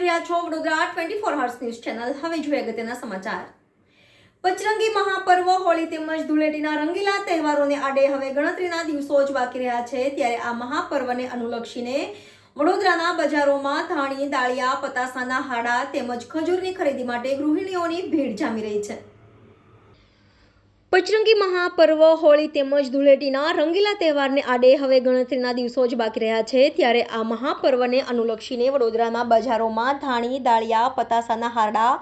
Stars news channel હવે જોઈએ અગત્યના સમાચાર. પચરંગી મહાપર્વ, હોળી તેમજ ધૂળેટીના રંગીલા તહેવારોને આડે હવે ગણતરીના દિવસો જ બાકી રહ્યા છે. ત્યારે આ મહાપર્વને અનુલક્ષીને વડોદરાના બજારોમાં ધાણી, દાળિયા, પતાસાના હાડા તેમજ ખજૂરની ખરીદી માટે ગૃહિણીઓની ભીડ જામી રહી છે. પચરંગી મહાપર્વ, હોળી તેમજ ધૂળેટીના રંગીલા તહેવારને આડે હવે ગણતરીના દિવસો જ બાકી રહ્યા છે. ત્યારે આ મહાપર્વને અનુલક્ષીને વડોદરાના બજારોમાં ધાણી, દાળિયા, પતાસાના હારડા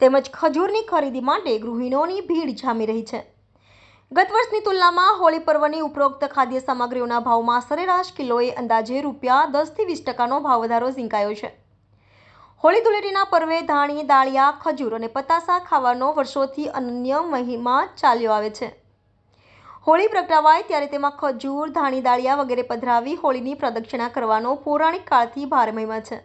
તેમજ ખજૂરની ખરીદી માટે ગૃહિણીઓની ભીડ જામી રહી છે. ગત વર્ષની તુલનામાં હોળી પર્વની ઉપરોક્ત ખાદ્ય સામગ્રીઓના ભાવમાં સરેરાશ કિલોએ અંદાજે રૂપિયા દસથી વીસ ટકાનો ભાવ વધારો ઝીંકાયો છે. હોળી ધૂળેટીના પર્વે ધાણી, દાળિયા, ખજૂર અને પતાસા ખાવાનો વર્ષોથી અનન્ય મહિમા ચાલ્યો આવે છે. હોળી પ્રગટાવાય ત્યારે તેમાં ખજૂર, ધાણી, દાળિયા વગેરે પધરાવી હોળીની પ્રદક્ષિણા કરવાનો પૌરાણિક કાળથી ભારે મહિમા છે.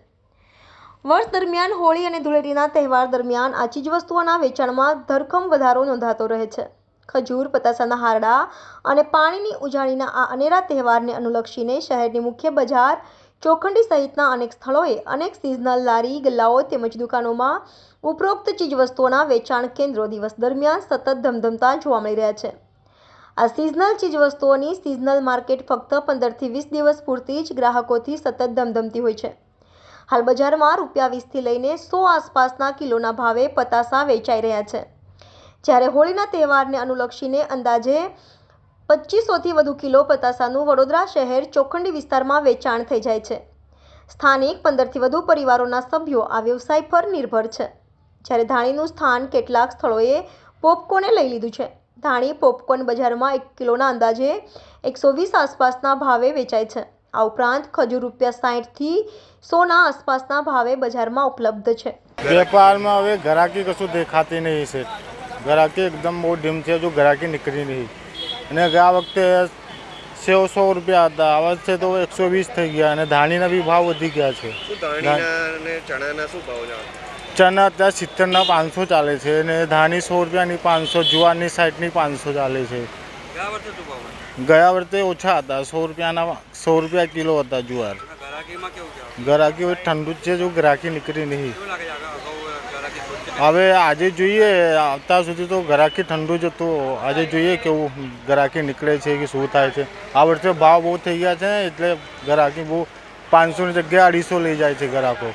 વર્ષ દરમિયાન હોળી અને ધૂળેટીના તહેવાર દરમિયાન આ ચીજવસ્તુઓના વેચાણમાં ધરખમ વધારો નોંધાતો રહે છે. ખજૂર, પતાસાના હારડા અને પાણીની ઉજાણીના આ અનેરા તહેવારને અનુલક્ષીને શહેરની મુખ્ય બજાર ચોખંડી સહિતના અનેક સ્થળોએ અનેક સિઝનલ લારી, ગલ્લાઓ તેમજ દુકાનોમાં ઉપરોક્ત ચીજવસ્તુઓના વેચાણ કેન્દ્રો દિવસ દરમિયાન સતત ધમધમતા જોવા મળી રહ્યા છે. આ સિઝનલ ચીજવસ્તુઓની સિઝનલ માર્કેટ ફક્ત પંદરથી વીસ દિવસ પૂરતી જ ગ્રાહકોથી સતત ધમધમતી હોય છે. હાલ બજારમાં રૂપિયા વીસથી લઈને સો આસપાસના કિલોના ભાવે પતાસા વેચાઈ રહ્યા છે. જ્યારે હોળીના તહેવારને અનુલક્ષીને અંદાજે પચીસોથી વધુ કિલો પતાસાનું વડોદરા શહેર ચોખંડી વિસ્તારમાં વેચાણ થઈ જાય છે. સ્થાનિક પંદરથી વધુ પરિવારોના સભ્યો આ વ્યવસાય પર નિર્ભર છે. જ્યારે ધાણીનું સ્થાન કેટલાક સ્થળોએ પોપકોને લઈ લીધું છે. ધાણી પોપકોર્ન બજારમાં એક કિલોના અંદાજે એકસો વીસ આસપાસના ભાવે વેચાય છે. આ ઉપરાંત ખજૂર રૂપિયા સાહીઠથી સોના આસપાસના ભાવે બજારમાં ઉપલબ્ધ છે. વેપારમાં હવે ઘરાકી કશું દેખાતી નહીં છે. ઘરાકી એકદમ બહુ ડીમ છે જો ઘરાકી નીકળી નહીં. અને ગયા વખતે સેવ સો રૂપિયા હતા. આ વખતે તો એકસો વીસ થઈ ગયા અને ધાણીના બી ભાવ વધી ગયા છે. ચણા અત્યારે સિત્તેરના પાંચસો ચાલે છે અને ધાણી સો રૂપિયાની પાંચસો જુવારની સાઠની પાંચસો ચાલે છે. ગયા વર્ષે ઓછા હતા. સો રૂપિયાના સો રૂપિયા કિલો હતા જુવાર. ગરાકી ઠંડુ જ છે જો ગ્રાહકી નીકળી નહીં. હવે આજે જોઈએ, અત્યાર સુધી તો ગ્રાહકી ઠંડુ જ હતું. આજે જોઈએ કેવું ગ્રાહકી નીકળે છે કે શું થાય છે. આ વર્ષે ભાવ બહુ થઈ ગયા છે એટલે ગ્રાહકી બહુ પાંચસોની જગ્યાએ અઢીસો લઈ જાય છે ગ્રાહકો